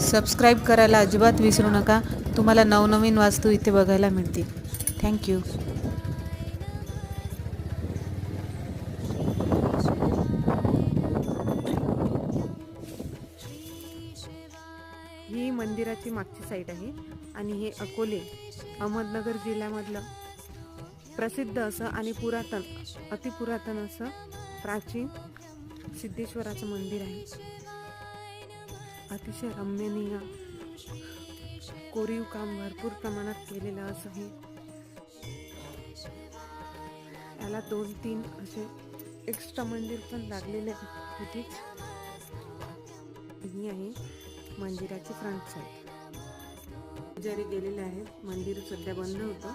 Subscribe करायला अजिबात विसरू नका. तुम्हाला नवनवीन वास्तू इथे बघायला मिळतील. थँक्यू ही मंदिराची मागची साईड आहे आणि हे अकोले अहमदनगर जिल्ह्यामधलं प्रसिद्ध असं आणि पुरातन अतिपुरातन असं प्राचीन सिद्धेश्वराचं मंदिर आहे. अतिशय रम्यनीय कोरीव काम भरपूर प्रमाणात केलेलं असं हे याला दोन तीन असे एक्स्ट्रा मंदिर पण लागलेले होतीच ही आहे मंदिराची फ्रंट साईड जरी गेलेले आहे मंदिर सध्या बंद होतं.